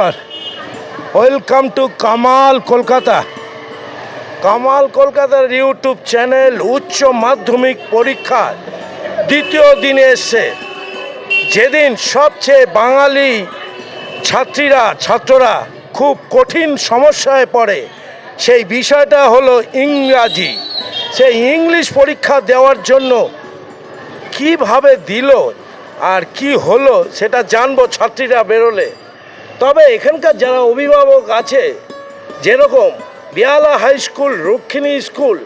নমস্কার welcome to Kamal Kolkata Kamal কলকাতার YouTube channel উচ্চ মাধ্যমিক পরীক্ষা দ্বিতীয় দিনে এসছে। যেদিন সবচেয়ে বাঙালি ছাত্রীরা, ছাত্ররা খুব কঠিন সমস্যায় পড়ে, সেই বিষয়টা হলো ইংরাজি। সেই ইংলিশ পরীক্ষা দেওয়ার জন্য কীভাবে দিল আর কি হলো সেটা জানব ছাত্রীরা বেরোলে। তবে এখানকার যারা অভিভাবক আছে, যেরকম Behala high school Rakshini school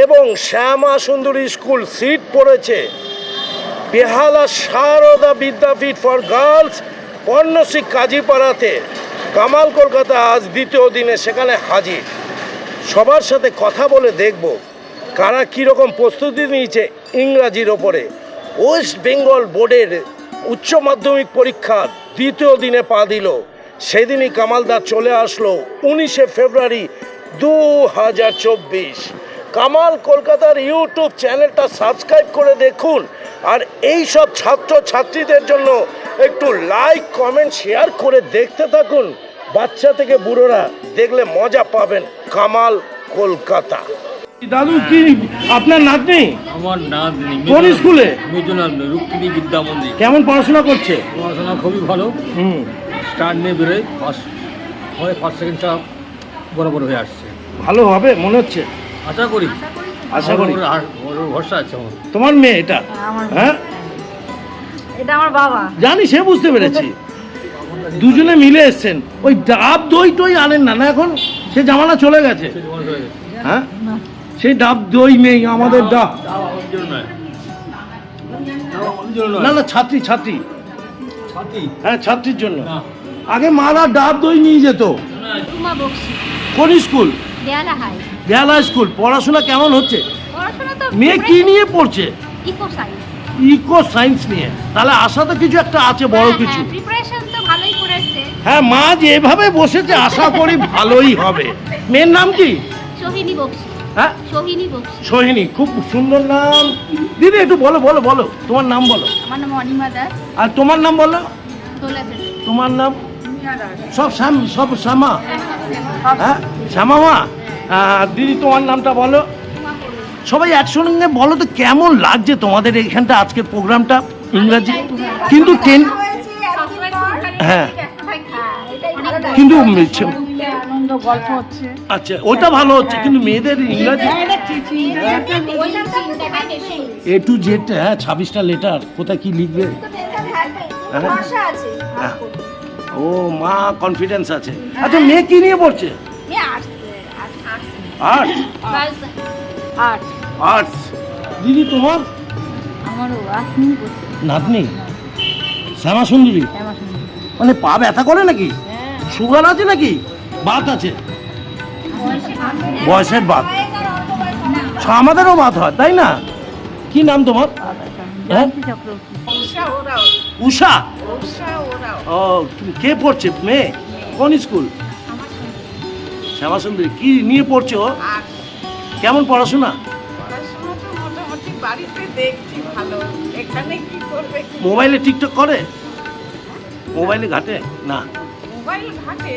এবং শ্যামা সুন্দরী স্কুল সিট পড়েছে, বেহালা সারদা বিদ্যাপীঠ ফর গার্লস পর্ণশ্রী কাজীপাড়াতে, কামাল কলকাতা আজ দ্বিতীয় দিনে সেখানে হাজির। সবার সাথে কথা বলে দেখব কারা কীরকম প্রস্তুতি নিয়েছে ইংরাজির ওপরে। ওয়েস্ট বেঙ্গল বোর্ডের উচ্চ মাধ্যমিক পরীক্ষার দ্বিতীয় দিনে পা দিল। সেদিনই কামালদা চলে আসলো উনিশে ফেব্রুয়ারি দু হাজার চব্বিশ। কামাল কলকাতার ইউটিউব চ্যানেলটা সাবস্ক্রাইব করে দেখুন আর এই সব ছাত্র ছাত্রীদের জন্য একটু লাইক, কমেন্ট, শেয়ার করে দেখতে থাকুন। বাচ্চা থেকে বুড়োরা দেখলে মজা পাবেন কামাল কলকাতা। দাদু কি আপনার নাতনি? আমার নাতনি কোন স্কুলে? মিজোরাম রুক্মিণী বিদ্যা মন্দির। কেমন পড়াশোনা করছে? পড়াশোনা খুবই ভালো। হুম। স্টার নিয়ে বেরোয় ফার্স্ট হয় ফার্স্ট সেকেন্ডটা বরাবর হয়ে আসছে। ভালো হবে মনে হচ্ছে? আশা করি। আশা করি। ভরসা আছে আমার। তোমার মেয়ে এটা? হ্যাঁ এটা আমার বাবা। জানি সে বুঝতে পেরেছি। দুজনে মিলে এসছেন। ওই ডাব দই টই আনেন না না এখন? সে জামানা চলে হয়ে গেছে। হ্যাঁ? সেই ডাব দই নেই আমাদের ডাব। না না ছাত্রী ছাত্রী হ্যাঁ ছাত্রীর জন্য। আগে মারা ডাব দই নিয়ে যেত। কোন স্কুল? দেয়ালা স্কুল। পড়াশোনা কেমন হচ্ছে? মেয়ে কি নিয়ে পড়ছে? ইকো সায়েন্স নিয়ে। তাহলে আশা তো কিছু একটা আছে বড় কিছু। তো ভালোই করেছে। হ্যাঁ মা যেভাবে বসেছে আশা করি ভালোই হবে। মেয়ের নাম কি? সোহিনী বক্সি। হ্যাঁ? সোহিনী বক্সি। সোহিনী খুব সুন্দর নাম। দিদি একটু বলো বলো বলো। তোমার নাম বলো। আমার নাম অনিমা দাস। আর তোমার নাম বলো। তোমার নাম? সব শ্যাম সব শ্যামা। হ্যাঁ শ্যামা মা দিদি তোমার নামটা বলো। সবাই একসঙ্গে বলো তো কেমন লাগছে তোমাদের এখানটা আজকের প্রোগ্রামটা ইংরাজি? কিন্তু টেন হ্যাঁ। কিন্তু আনন্দ গল্প হচ্ছে। আচ্ছা ওটা ভালো হচ্ছে কিন্তু মেয়েদের ইংরাজি এ টু জেড হ্যাঁ ছাব্বিশটা লেটার কোথায় কি লিখবে? হ্যাঁ? হ্যাঁ। ও মা কনফিডেন্স আছে। আচ্ছা মেয়ে কি নিয়ে পড়ছে? আর্টস আর্ট আর্টস দিদি তোমার? আমারও আসনি বলছে নাতনি? শ্যামা সুন্দরী মানে পা ব্যথা করে নাকি? সুগার আছে নাকি? বাত আছে? বয়সের বাত। আমাদেরও বাত হয় তাই না? কি নাম তোমার? হ্যাঁ? উষা ও কে পড়ছে মেয়ে? কোন স্কুল? শ্যামা সুন্দরী কি নিয়ে পড়ছো ও? কেমন পড়াশোনা? মোবাইলে টিকটক করে? মোবাইলে ঘাটে? না। মোবাইল ঘাটে।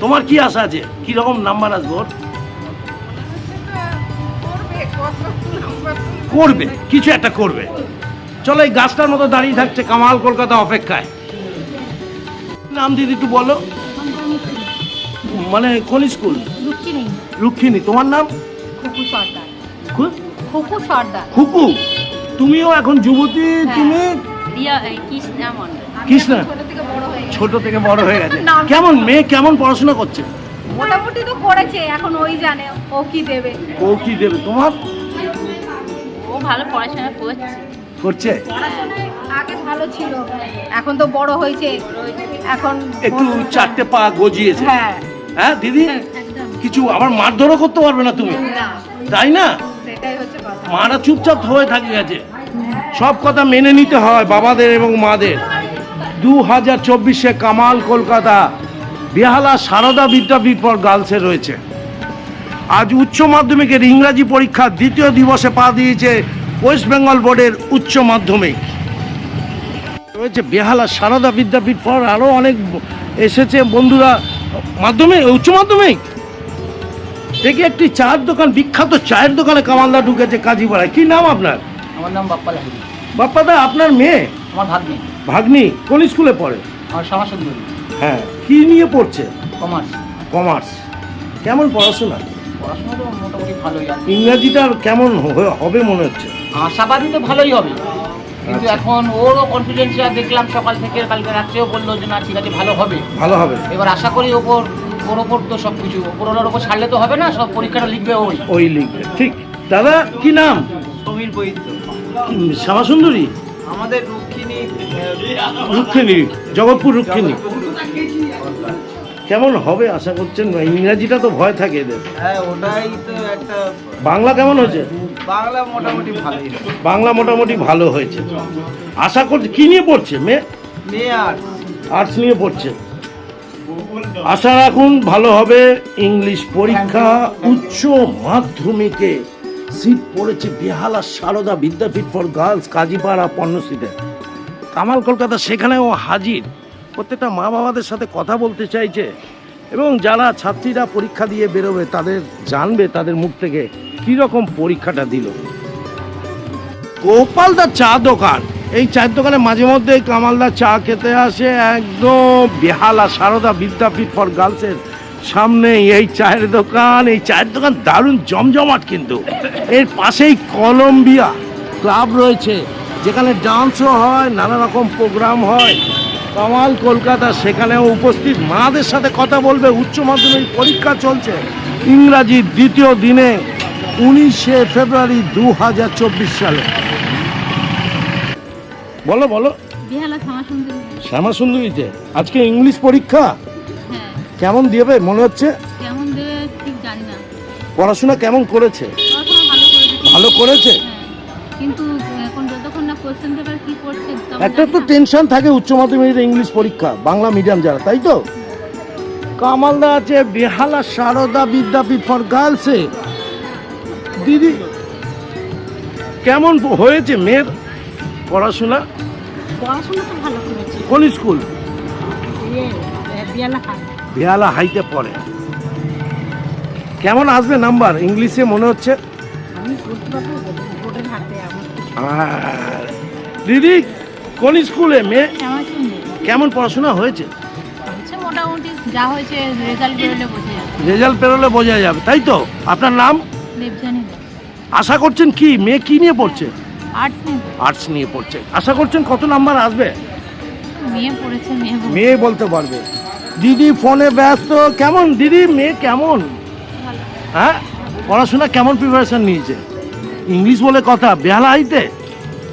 তোমার কি আশা আছে? কি রকম নাম্বার আসবে ওর? করবে কত নাম্বার করবে কিছু একটা করবে। চলো এই গাছটার মতো দাঁড়িয়ে থাকছে কামাল কলকাতা অপেক্ষায়। নাম দিদি একটু বলো। মানে কোন স্কুল? রুক্মিণী রুক্ষিণী তোমার নাম? খুকু সর্দার। খুকু সর্দার। খুকু? তুমিও এখন যুবতী তুমি? রিয়া কৃষ্ণা ছোট থেকে বড় হয়ে হয়ে গেছে। কেমন মেয়ে কেমন পড়াশোনা করছে? মোটামুটি তো করেছে এখন ওই জানে ও কি দেবে। ও কি দেবে? তোমার? ও ভালো পড়াশোনা করছে। করছে? আগে ভালো ছিল এখন তো বড় হয়েছে। এখন একটু চারটে পা গজিয়েছে। হ্যাঁ। হ্যাঁ দিদি? কিছু আবার মারধরও করতে পারবে না তুমি? তাই না? মারা চুপচাপ হয়ে থাকে গেছে। সব কথা মেনে নিতে হয় বাবাদের এবং মাদের। দু হাজার চব্বিশে কামাল কলকাতা। বেহালা সারদা বিদ্যাপীঠ ফর গার্লসে রয়েছে। আজ উচ্চ মাধ্যমিকের ইংরাজি পরীক্ষার দ্বিতীয় দিবসে পা দিয়েছে ওয়েস্ট বেঙ্গল বোর্ডের উচ্চ মাধ্যমিক। রয়েছে বেহালা সারদা বিদ্যাপীঠ পর আরও অনেক এসেছে বন্ধুরা। মাধ্যমিক উচ্চ মাধ্যমিক? দেখি একটি চায়ের দোকান বিখ্যাত চায়ের দোকানে কামালদা ঢুকেছে কাজীপাড়ায়। কি নাম আপনার? আমার নাম বাপ্পা লাহিড়ি। বাপ্পাদা আপনার মেয়ে? আমার ভাগ্নি। ভাগ্নি কোন স্কুলে পড়ে? আমার সমাজ সুন্দরী। হ্যাঁ কি নিয়ে পড়ছে? কমার্স। কমার্স। কেমন পড়াশোনা? পড়াশোনা তো মোটামুটি ভালোই আর ইংরাজিটা কেমন হ- হবে মনে হচ্ছে? আশাবাদী তো ভালোই হবে। কিন্তু আচ্ছা। এখন ওরও কনফিডেন্স দেখলাম সকাল থেকে কালকে রাত্রেও বলল যে না ঠিক আছে ভালো হবে। ভালো হবে। এবার আশা করি ওপর ওর ওপর তো সব কিছু ওপরওয়ালার ওপর ছাড়লে তো হবে না সব পরীক্ষাটা লিখবে ওই। ওই লিখবে। ঠিক। দাদা কি নাম? সমীর বৈদ্য। শ্যামাসুন্দরী আমাদের রুক্মিণী রুক্মিণী জগৎপুর রুক্ষিণী কেমন হবে আশা করছেন? ইংরাজিটা তো ভয় থাকে এদের। হ্যাঁ ওটাই তো একটা বাংলা কেমন হয়েছে? বাংলা মোটামুটি ভালোই বাংলা মোটামুটি ভালো হয়েছে। আশা করছে কি নিয়ে পড়ছে? মেয়ে মেয়ে আর আর্টস নিয়ে পড়ছে। আশা রাখুন ভালো হবে। ইংলিশ পরীক্ষা উচ্চ মাধ্যমিকে সিট পড়েছে বেহালা সারদা বিদ্যাপীঠ ফর গার্লস কাজীপাড়া পণ্যশ্রীতে কামাল কলকাতা সেখানেও হাজির। প্রত্যেকটা মা বাবাদের সাথে কথা বলতে চাইছে এবং যারা ছাত্রীরা পরীক্ষা দিয়ে বেরোবে, তাদের জানবে, তাদের মুখ থেকে কীরকম পরীক্ষাটা দিল। গোপালদার চা দোকান। এই চায়ের দোকানে মাঝে মধ্যে কামালদা চা খেতে আসে, একদম বেহালা সারদা বিদ্যাপীঠ ফর গার্লসের সামনে এই চায়ের দোকান। এই চায়ের দোকান দারুণ জমজমাট কিন্তু। এর পাশেই কলম্বিয়া ক্লাব রয়েছে। যেখানে ডান্সও হয় নানা রকম প্রোগ্রাম হয় কামাল কলকাতা সেখানেও উপস্থিত। মাদের সাথে কথা বলবে উচ্চ মাধ্যমিক পরীক্ষা চলছে। ইংরাজির দ্বিতীয় দিনে উনিশে ফেব্রুয়ারি দু হাজার চব্বিশ সালে। বলো বলো। শ্যামা সুন্দরীতে আজকে ইংলিশ পরীক্ষা? হ্যাঁ। কেমন দিবে মনে হচ্ছে? পড়াশোনা কেমন করেছে? ভালো করেছে। ভালো করেছে? হ্যাঁ। কিন্তু এখন যতক্ষণ না কোশ্চেন পেপার কি করছে একটা তো টেনশন থাকে উচ্চ মাধ্যমিকের ইংলিশ পরীক্ষা বাংলা মিডিয়াম যারা তাই তো? কামালদা আছে বেহালা সারদা বিদ্যাপীঠ ফর গার্লসে দিদি কেমন হয়েছে মেয়ের পড়াশোনা? পড়াশোনা তো ভালো করেছে। কোন স্কুল? ইয়ে, বেহালা হাইতে পড়ে। কেমন আসবে নাম্বার? ইংলিশে মনে হচ্ছে? আমি আর দিদি কোন স্কুলে? মেয়ে কেমন পড়াশোনা হয়েছে? মোটামুটি যা হয়েছে রেজাল্ট বেরোলে বোঝা যাবে। রেজাল্ট পেরোলে বোঝা যাবে তাই তো? আপনার নাম? দেবজানি আশা করছেন কি? মেয়ে কি নিয়ে পড়ছে? আর্টস নিয়ে আর্টস নিয়ে পড়ছে। আশা করছেন কত নাম্বার আসবে? মেয়ে পড়েছে মেয়ে মেয়ে বলতে পারবে। দিদি ফোনে ব্যস্ত কেমন? দিদি মেয়ে কেমন? হ্যাঁ? পড়াশোনা কেমন প্রিপারেশন নিয়েছে? ইংলিশ বলে কথা বেহালা হাইতে?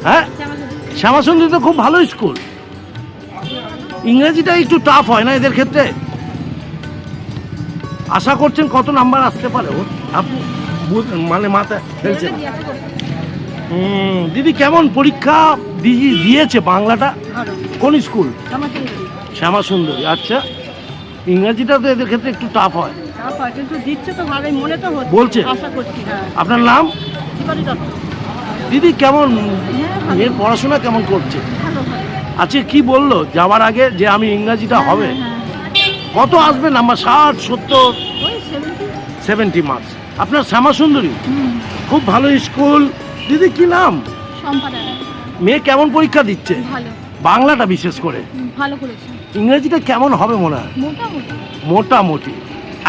হ্যাঁ? শ্যামাসুন্দরী তো খুব ভালো স্কুল। ইংরেজিটা একটু টাফ হয় না এদের ক্ষেত্রে? আশা করছেন কত নাম্বার আসতে পারে? ওর? আপনি মানে মাথায় ফেলছেন হুম, দিদি কেমন পরীক্ষা দিদি দিয়েছে বাংলাটা? কোন স্কুল? শ্যামা সুন্দরী আচ্ছা ইংরাজিটা তো এদের ক্ষেত্রে একটু টাফ হয়। বলছে? হ্যাঁ। আপনার নাম? দিদি কেমন? মেয়ের পড়াশোনা কেমন করছে? আচ্ছা কি বলল? যাওয়ার আগে যে আমি ইংরাজিটা হবে। কত আসবে? নাম্বার ষাট সত্তর? সেভেন্টি মার্কস আপনার শ্যামা সুন্দরী খুব ভালো স্কুল। দিদি কি নাম? মেয়ে কেমন পরীক্ষা দিচ্ছে? বাংলাটা বিশেষ করে। ইংরেজিটা কেমন হবে মনে হয়? মোটামুটি।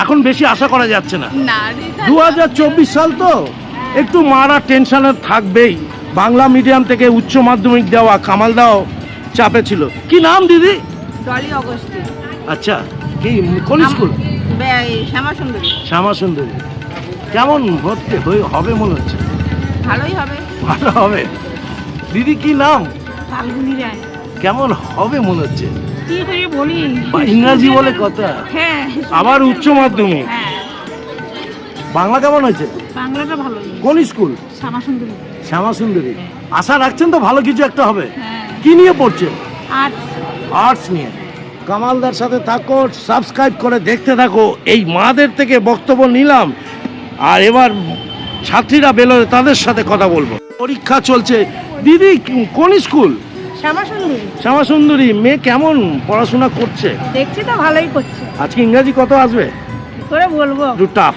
এখন বেশি আশা করা যাচ্ছে না। না দু হাজার চব্বিশ সাল তো। একটু মারা টেনশনে থাকবেই। বাংলা মিডিয়াম থেকে উচ্চ মাধ্যমিক দেওয়া কামাল দাও চাপে ছিল। কি নাম দিদি? ডলি আচ্ছা কি কোন স্কুল? শ্যামা সুন্দরী। শ্যামা সুন্দরী। কেমন ভর্তি হবে মনে হচ্ছে? ভালোই হবে। ভালো হবে। দিদি কি নাম? ফাল্গুনি রায়। কেমন হবে মনে হচ্ছে? কি করে বলি? ইংরাজি বলে কথা। হ্যাঁ। আবার উচ্চ মাধ্যমিক। হ্যাঁ। বাংলা কেমন হয়েছে? বাংলাটা ভালোই কোন স্কুল? শ্যামা সুন্দরী শ্যামা সুন্দরী আশা রাখছেন তো ভালো কিছু একটা হবে? হ্যাঁ। কি নিয়ে পড়ছে? আর আর্টস নিয়ে। কামালদার সাথে থাকো সাবস্ক্রাইব করে দেখতে থাকো। এই মাদের থেকে বক্তব্য নিলাম। আর এবার ছাত্রীরা বেরোলে তাদের সাথে কথা বলব। পরীক্ষা চলছে। দিদি কোন স্কুল? শ্যামা সুন্দরী শ্যামা মেয়ে কেমন পড়াশোনা করছে? দেখছি তো ভালোই করছে। আজকে ইংরাজি কত আসবে? করে বলব? একটু টাফ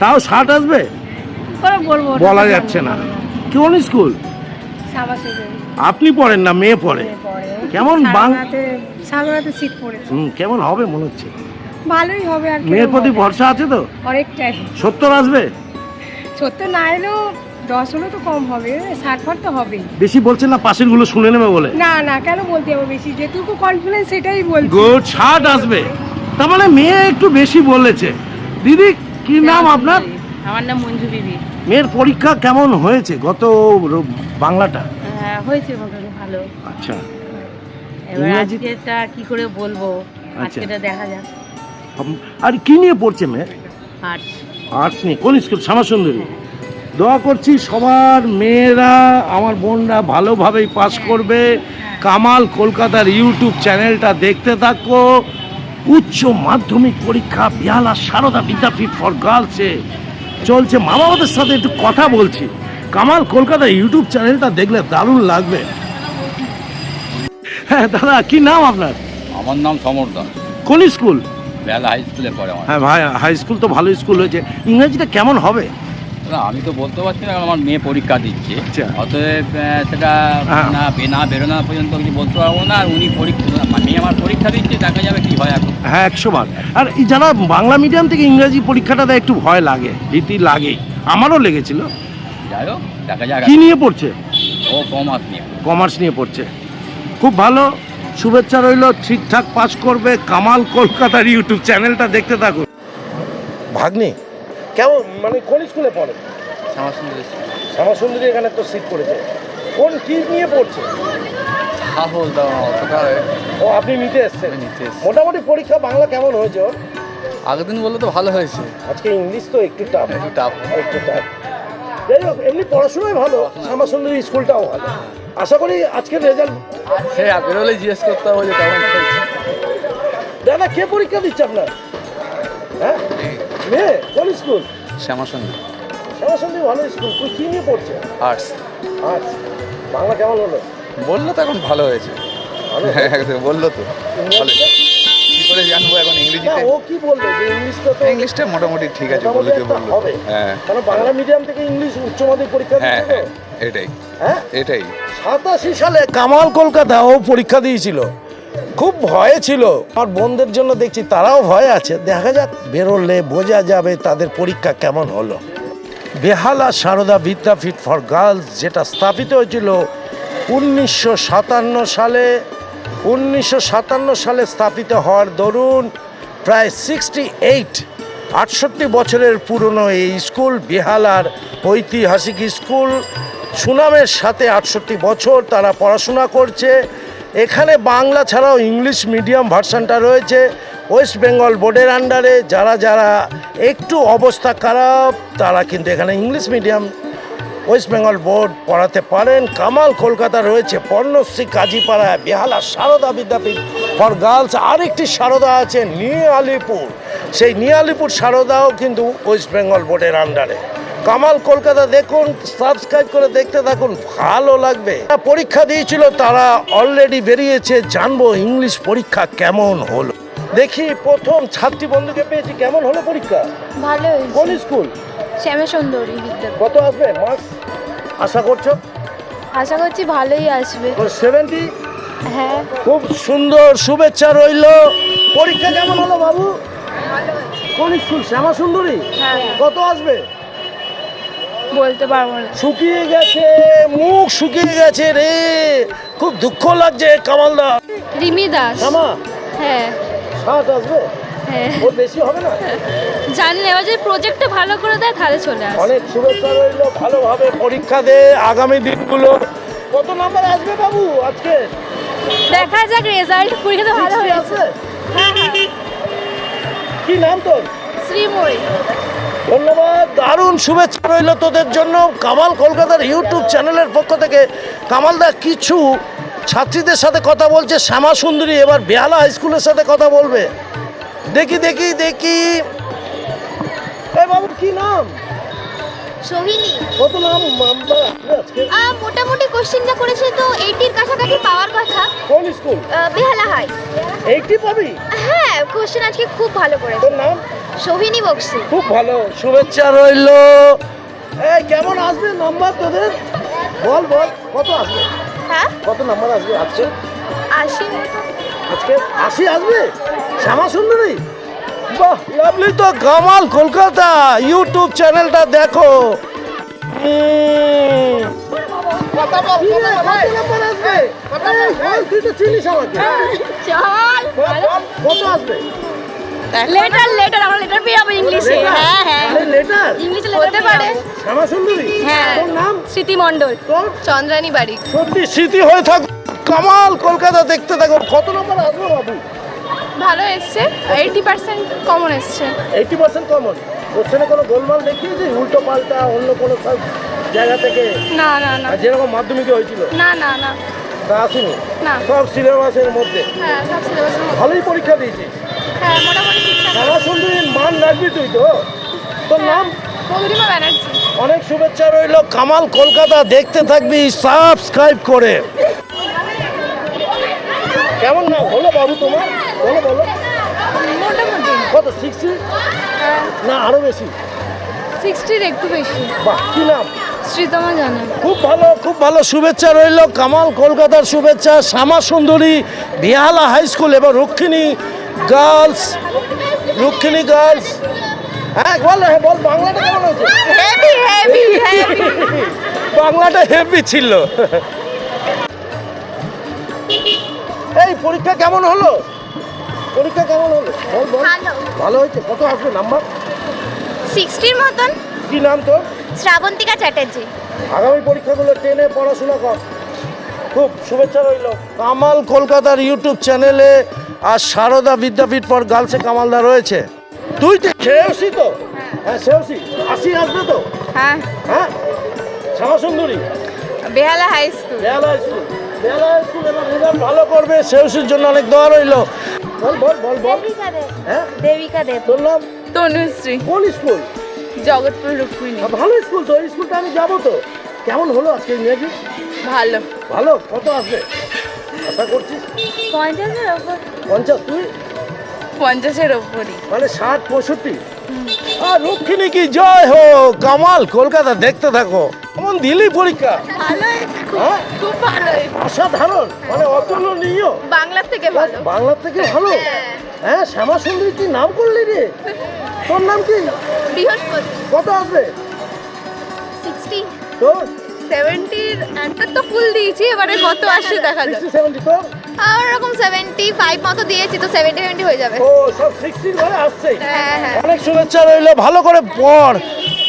তাও ষাট আসবে? বলা যাচ্ছে না। কোন স্কুল? আপনি পড়েন না মেয়ে পড়ে। কেমন কেমন হবে মনে হচ্ছে? ভালোই হবে আর মেয়ের প্রতি ভরসা আছে তো? অনেকটাই। সত্তর আসবে? সত্তর না এলেও দশ হলে তো কম হবে। ষাট ফাট তো হবেই। বেশি বলছেন না পাশেরগুলো শুনে নেবে বলে। না না কেন বলতে হবে বেশি? যেটুকু কনফিডেন্স সেটাই বলছি। গুড ষাট আসবে। তার মানে মেয়ে একটু বেশি বলেছে। দিদি কি নাম আপনার? আমার নাম মঞ্জু বিবি। মেয়ের পরীক্ষা কেমন হয়েছে গত বাংলাটা? হ্যাঁ, হয়েছে মোটামুটি ভালো। আচ্ছা। এবার আজকেটা কি করে বলব? আচ্ছা। আজকেটা দেখা যাক। আর কি নিয়ে পড়ছে মেয়ে? আর্টস আর্টস নিয়ে কোন স্কুল? শ্যামাসুন্দরী। দোয়া করছি সবার মেয়েরা আমার বোনরা ভালোভাবেই পাস করবে। কামাল কলকাতার ইউটিউব চ্যানেলটা দেখতে থাকো। উচ্চ মাধ্যমিক পরীক্ষা বিহালা সারদা বিদ্যাপীঠ ফর গার্লসে চলছে মা বাবাদের সাথে একটু কথা বলছি। কামাল কলকাতা ইউটিউব চ্যানেলটা দেখলে দারুণ লাগবে। হ্যাঁ দাদা কি নাম আপনার? আমার নাম সমর দাস। কোন স্কুল? বেলা হাই স্কুলে পড়ে আমার। হ্যাঁ ভাই হাই স্কুল তো ভালো স্কুল হয়েছে। ইংরেজিটা কেমন হবে? না আমি তো বলতে পারছি না আমার মেয়ে পরীক্ষা দিচ্ছে। আচ্ছা। অতএব সেটা হ্যাঁ। না বে- না বেরোনো পর্যন্ত কিছু বলতে পারব না আর উনি পরীক্ষা মেয়ে আমার পরীক্ষা দিচ্ছে দেখা যাবে কি হয় এখন। হ্যাঁ একশো বার। আর এই যারা বাংলা মিডিয়াম থেকে ইংরাজি পরীক্ষাটা দেয় একটু ভয় লাগে ভীতি লাগে আমারও লেগেছিল। যাই হোক দেখা যাক। কি নিয়ে পড়ছে? ও কমার্স নিয়ে কমার্স নিয়ে পড়ছে। খুব ভালো। শুভেচ্ছা রইল ঠিকঠাক পাস করবে কামাল কলকাতার ইউটিউব চ্যানেলটা দেখতে থাকুন। ভাগ্নি কেমন? মানে কোন স্কুলে পড়ে? শ্যামাসুন্দরী এখানে তো সিট করেছে কোন কি নিয়ে পড়ছে? ও আপনি নিতে এসছেন। মোটামুটি পরীক্ষা বাংলা কেমন হয়েছে ওর? আগের দিন বললে তো ভালো হয়েছে। আজকে ইংলিশ তো একটু টাফ একটু টাফ একটু টাফ যাই হোক এমনি পড়াশোনাই ভালো শ্যামাসুন্দরী স্কুলটাও ভালো। আশা করি আজকের রেজাল্ট সে বেরোলে জিজ্ঞেস করতে হবে যে কেমন দাদা কে পরীক্ষা দিচ্ছে আপনার? হ্যাঁ? মেয়ে কোন স্কুল? শ্যামা সুন্দর ভালো স্কুল। তুই কি নিয়ে পড়ছে আর্টস। আচ্ছা বাংলা কেমন হলো? বলল তো এখন ভালো হয়েছে। ভালো? একদম বলল তো। ভালো কি করে জানব এখন ইংরেজিতে? ও কি বলল যে ইংলিশটা তো ইংলিশটা মোটামুটি ঠিক আছে বলল তো। বলল হ্যাঁ। কারণ বাংলা মিডিয়াম থেকে ইংলিশ উচ্চ মাধ্যমিক পরীক্ষা হ্যাঁ হ্যাঁ এটাই। হ্যাঁ? এটাই। সাতাশি সালে কামাল কলকাতা ও পরীক্ষা দিয়েছিল। খুব ভয়ে ছিল। আমার বোনদের জন্য দেখছি তারাও ভয়ে আছে। দেখা যাক, বেরোলে বোঝা যাবে তাদের পরীক্ষা কেমন হলো। বেহালা সারদা বিদ্যাপীঠ ফর গার্লস, যেটা স্থাপিত হয়েছিল উনিশশো সাতান্ন সালে। উনিশশো সাতান্ন সালে স্থাপিত হওয়ার দরুন প্রায় সিক্সটি এইট আটষট্টি বছরের পুরনো এই স্কুল, বেহালার ঐতিহাসিক স্কুল। সুনামের সাথে আটষট্টি বছর তারা পড়াশোনা করছে। এখানে বাংলা ছাড়াও ইংলিশ মিডিয়াম ভার্সানটা রয়েছে। ওয়েস্ট বেঙ্গল বোর্ডের আন্ডারে যারা যারা একটু অবস্থা খারাপ, তারা কিন্তু এখানে English medium West Bengal board পড়াতে পারেন। কামাল কলকাতা রয়েছে পর্ণশ্রী কাজীপাড়া বেহালা সারদা বিদ্যাপীঠ ফর গার্লস। আরেকটি সারদা আছে নিউ আলিপুর সেই নিউ আলিপুর সারদাও কিন্তু ওয়েস্ট বেঙ্গল বোর্ডের আন্ডারে। কামাল কলকাতা দেখুন সাবস্ক্রাইব করে দেখতে থাকুন ভালো লাগবে। পরীক্ষা দিয়েছিল তারা অলরেডি বেরিয়েছে জানব ইংলিশ পরীক্ষা কেমন হলো। দেখি প্রথম ছাত্রী বন্ধুকে পেয়েছি কেমন হলো পরীক্ষা? ভালো কোন স্কুল? শ্যামা সুন্দরী কত আসবে মার্কস আশা করছ? আশা করছি ভালোই আসবে। সেভেন্টি হ্যাঁ। খুব সুন্দর শুভেচ্ছা রইল। পরীক্ষা কেমন হলো বাবু? কোন স্কুল শ্যামা সুন্দরী? হ্যাঁ। কত আসবে? বলতে পারব না। শুকিয়ে গেছে মুখ শুকিয়ে গেছে রে। খুব দুঃখ লাগছে কামালদা। রিমি দাস। শ্যামা। হ্যাঁ। ষাট আসবে? হ্যাঁ। ওর বেশি হবে না? জানি না এবার যদি প্রজেক্টটা ভালো করে দেয় তাহলে চলে আসবে অনেক শুভেচ্ছা রইল ভালোভাবে পরীক্ষা দে আগামী দিনগুলো। কত নাম্বার আসবে বাবু আজকে? দেখা যাক রেজাল্ট পরীক্ষা ভালো হয়েছে। হ্যাঁ হ্যাঁ। কি নাম তোর? শ্রীময়ী। ধন্যবাদ, দারুণ শুভেচ্ছা রইল তোদের জন্য। কামাল কলকাতার ইউটিউব চ্যানেলের পক্ষ থেকে। কামালদা কিছু ছাত্রীদের সাথে কথা বলছে, শ্যামা সুন্দরী, এবার বেহালা হাই স্কুলের সাথে কথা বলবে। দেখি দেখি দেখি। এ বাবুর কি নাম? সোহিনী। কত নাম? নাম্বার আজকে? মোটামুটি কোশ্চেন যা করেছে তো এইটির কাছাকাছি পাওয়ার কথা। কোন স্কুল বেহালা হাই। এইটি পাবি? হ্যাঁ কোশ্চেন আজকে খুব ভালো করেছে। তোর নাম? সোহিনী বক্সি। খুব ভালো শুভেচ্ছা রইল। এই কেমন আসবে নাম্বার তোদের? বল বল কত আসবে? হ্যাঁ? কত নাম্বার আসবে আজকে? আশি। আজকে আশি আসবে? শ্যামা সুন্দরী বাহ লাভলি তো কামাল কলকাতা ইউটিউব চ্যানেলটা দেখো। লেটার লেটার আমরা লেটার পেয়ে যাব ইংলিশে হ্যাঁ হ্যাঁ। লেটার ইংলিশে পারে। শ্যামা সুন্দরী হ্যাঁ। নাম? স্মৃতি মণ্ডল। চন্দ্রানী বাড়ি। সত্যি স্মৃতি হয়ে থাক। কামাল কলকাতা দেখতে থাকো। কত নম্বর আসবে বাবু? ভালো এসছে এইটি পার্সেন্ট কমন এসছে। এইটি পার্সেন্ট কমন কোশ্চেনে কোনো গোলমাল দেখিয়েছে উল্টো পাল্টা অন্য কোনো সব জায়গা থেকে? না না না। যেরকম মাধ্যমিকে হয়েছিল? না না না। তা আসেনি? না। সব সিলেবাসের মধ্যে? হ্যাঁ সব সিলেবাসের মধ্যে। ভালোই পরীক্ষা দিয়েছিস। হ্যাঁ মোটামুটি ঠিকঠাক। শ্যামা সুন্দরীর মান রাখবি তুই তো। তোর নাম? মধুরিমা ব্যানার্জি। অনেক শুভেচ্ছা রইল। কামাল কলকাতা দেখতে থাকবি সাবস্ক্রাইব করে। কেমন না হলো বাবু তোমার? বলো বলো। মোটামুটি। কত সিক্সটি না আরও বেশি। সিক্সটির একটু বেশি। বাহ কি নাম? শ্রীতমা জানা। খুব ভালো খুব ভালো শুভেচ্ছা রইল। কামাল কলকাতার শুভেচ্ছা শ্যামা সুন্দরী বিহালা হাই স্কুল এবং রক্ষিণী গার্লস রক্ষিণী গার্লস। হ্যাঁ বল হ্যাঁ বল বাংলাটা কেমন হয়েছে? হেভি হেভি হেভি বাংলাটা হেভি ছিল। এই পরীক্ষা কেমন হলো? পরীক্ষা কেমন হলো? বল বল। ভালো। ভালো হয়েছে? কত আসবে নাম্বার? সিক্সটির মতন। কি নাম তোর? শ্রাবন্তিকা চ্যাটার্জি। আগামী পরীক্ষাগুলো টেনে পড়াশোনা কর। খুব শুভেচ্ছা রইল। কামাল কলকাতার ইউটিউব চ্যানেলে আর সারদা বিদ্যাপীঠ পর গার্লসে কামালদা রয়েছে। তুই তো শ্রেয়সী তো। হ্যাঁ। শ্রেয়সী। আসি আসবে তো? হ্যাঁ। হ্যাঁ? Shyama Sundari Behala high school Behala school Behala school এবার ভালো করবে। শ্রেয়সীর জন্য অনেক দোয়া রইল। বল বল বল বল। দেবিকা দেব হ্যাঁ? দেবিকা দেব তোর নাম? তনুশ্রী কোন স্কুল? জগৎপুর রুক্মিণী। ভালো স্কুল তো এই স্কুলটা আমি যাব তো। কেমন হলো আজকে ইংরেজি ভালো। ভালো? কত আসবে? আশা করছিস পঞ্চাশের ওপর। পঞ্চাশ তুই? পঞ্চাশের ওপরই। মানে ষাট পঁয়ষট্টি? আর রক্ষিণী কি জয় হো কামাল কলকাতা দেখতে থাকো। কেমন দিলি পরীক্ষা? হ্যাঁ? খুব ভালো অসাধারণ মানে অতুলনীয়। বাংলার থেকে ভালো। বাংলার থেকে ভালো? হ্যাঁ। শ্যামা সুন্দরী কি নাম করলি রে? তোর নাম কি? বৃহস্পতি। কত আসবে? সিক্সটি। তোর? সেভেন্টির একটা তো ফুল দিয়েছি এবারে কত আসে দেখা যাক। সেভেন্টি তোর? ওরকম সেভেন্টি ফাইভ মতো দিয়েছি তো সেভেন্টি সেভেন্টি হয়ে যাবে। ও সব সিক্সটির ঘরে আসছে। হ্যাঁ হ্যাঁ। অনেক শুভেচ্ছা রইল ভালো করে পড়।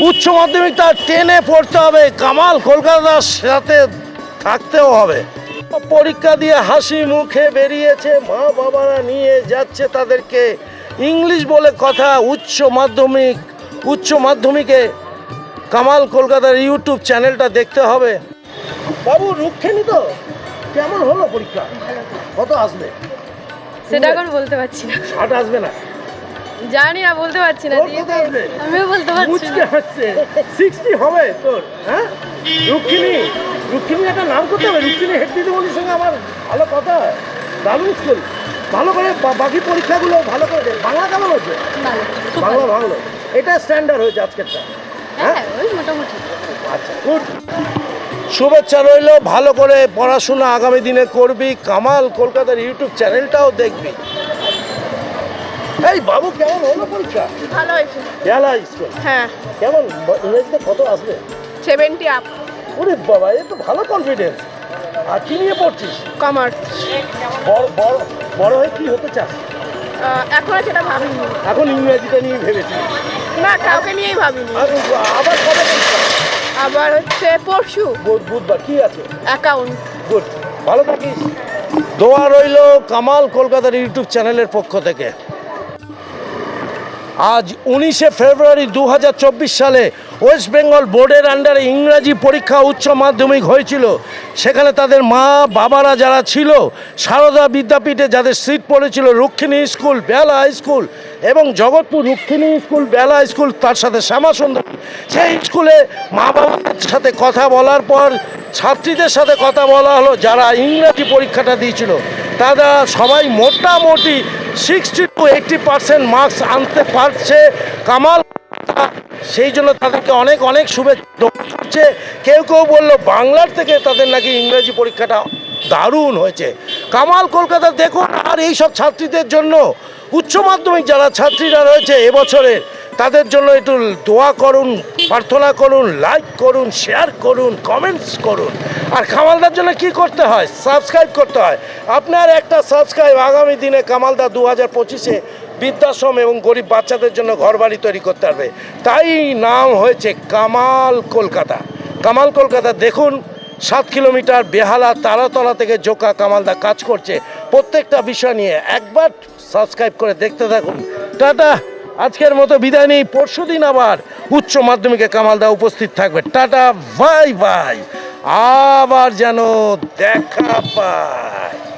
উচ্চ মাধ্যমিকটা টেনে পড়তে হবে। কামাল কলকাতার সাথে থাকতেও হবে। পরীক্ষা দিয়ে হাসি মুখে বেরিয়েছে। মা বাবারা নিয়ে যাচ্ছে তাদেরকে। ইংলিশ বলে কথা উচ্চ মাধ্যমিক। উচ্চ মাধ্যমিকে কামাল কলকাতার ইউটিউব চ্যানেলটা দেখতে হবে। বাবু রুক্ষেনি তো? কেমন হলো পরীক্ষা? কত আসবে? সেটা এখন বলতে পারছি না। ষাট আসবে না? জানি না বলতে পারছি না আমিও বলতে পারছি মুচকে হাসছে। সিক্সটি হবে তোর হ্যাঁ? রুক্মিণী রুক্মিণী একটা নাম করতে হবে। রুক্মিণী হেড দিদিমণির সঙ্গে আমার ভালো কথা। দারুণ স্কুল ভালো করে বাকি পরীক্ষাগুলো ভালো করে দে। বাংলা কেমন হচ্ছে বাংলা ভালো। এটা স্ট্যান্ডার্ড হয়েছে আজকেরটা। হ্যাঁ হ্যাঁ? ওই মোটামুটি। আচ্ছা গুড শুভেচ্ছা রইল ভালো করে পড়াশোনা আগামী দিনে করবি কামাল কলকাতার ইউটিউব চ্যানেলটাও দেখবি। এই বাবু কেমন হলো পরীক্ষা? ভালো হয়েছে। বেলা স্কুল। হ্যাঁ। কেমন ইংরেজিতে কত আসবে? সেভেন্টি আপ ওরে বাবা এ তো ভালো কনফিডেন্স আর কি নিয়ে পড়ছিস? কমার্স বড় বড় বড় হয়ে কি হতে চাস? এখন সেটা ভাবিনি। এখন ইংরেজিটা নিয়ে ভেবেছি না কাউকে নিয়েই ভাবিনি। আবার কবে? আবার হচ্ছে পরশু। বুধ- বুধবার কি আছে? অ্যাকাউন্ট গুড ভালো থাকিস। দোয়া রইল কামাল কলকাতার ইউটিউব চ্যানেলের পক্ষ থেকে। আজ উনিশে ফেব্রুয়ারি দু হাজার চব্বিশ সালে ওয়েস্ট বেঙ্গল বোর্ডের আন্ডারে ইংরাজি পরীক্ষা উচ্চ মাধ্যমিক হয়েছিল। সেখানে তাদের মা, বাবারা যারা ছিল, সারদা বিদ্যাপীঠে যাদের সিট পড়েছিল রুক্ষিণী স্কুল, বেলা স্কুল এবং জগৎপুর রুক্ষিণী স্কুল, বেলা স্কুল, তার সাথে শ্যামা সুন্দর সেই স্কুলে মা বাবার সাথে কথা বলার পর ছাত্রীদের সাথে কথা বলা হলো, যারা ইংরাজি পরীক্ষাটা দিয়েছিল। তারা সবাই মোটামুটি sixty to eighty percent marks আনতে পারছে। কামাল সেই জন্য তাদেরকে অনেক অনেক শুভেচ্ছা কেউ কেউ বলল, বাংলার থেকে তাদের নাকি ইংরেজি পরীক্ষাটা দারুণ হয়েছে। কামাল, কলকাতা, দেখুন আর এই সব ছাত্রীদের জন্য উচ্চ মাধ্যমিক যারা ছাত্রীরা রয়েছে, এবছরের তাদের জন্য একটু দোয়া করুন, প্রার্থনা করুন লাইক করুন শেয়ার করুন কমেন্টস করুন। আর কামালদার জন্য কি করতে হয়? সাবস্ক্রাইব করতে হয়। আপনার একটা সাবস্ক্রাইব আগামী দিনে কামালদা দু হাজার পঁচিশে বৃদ্ধাশ্রম এবং গরিব বাচ্চাদের জন্য ঘরবাড়ি তৈরি করতে পারবে। তাই নাম হয়েছে কামাল কলকাতা। কামাল কলকাতা, দেখুন, সাত কিলোমিটার বেহালা তারাতলা থেকে জোকা কামালদা কাজ করছে। প্রত্যেকটা বিষয় নিয়ে একবার সাবস্ক্রাইব করে দেখতে থাকুন। টাটা! আজকের মতো বিদায় নেই পরশু দিন আবার উচ্চ মাধ্যমিকে কামালদা উপস্থিত থাকবে। Tata, bye bye. আবার যেন দেখা পায়।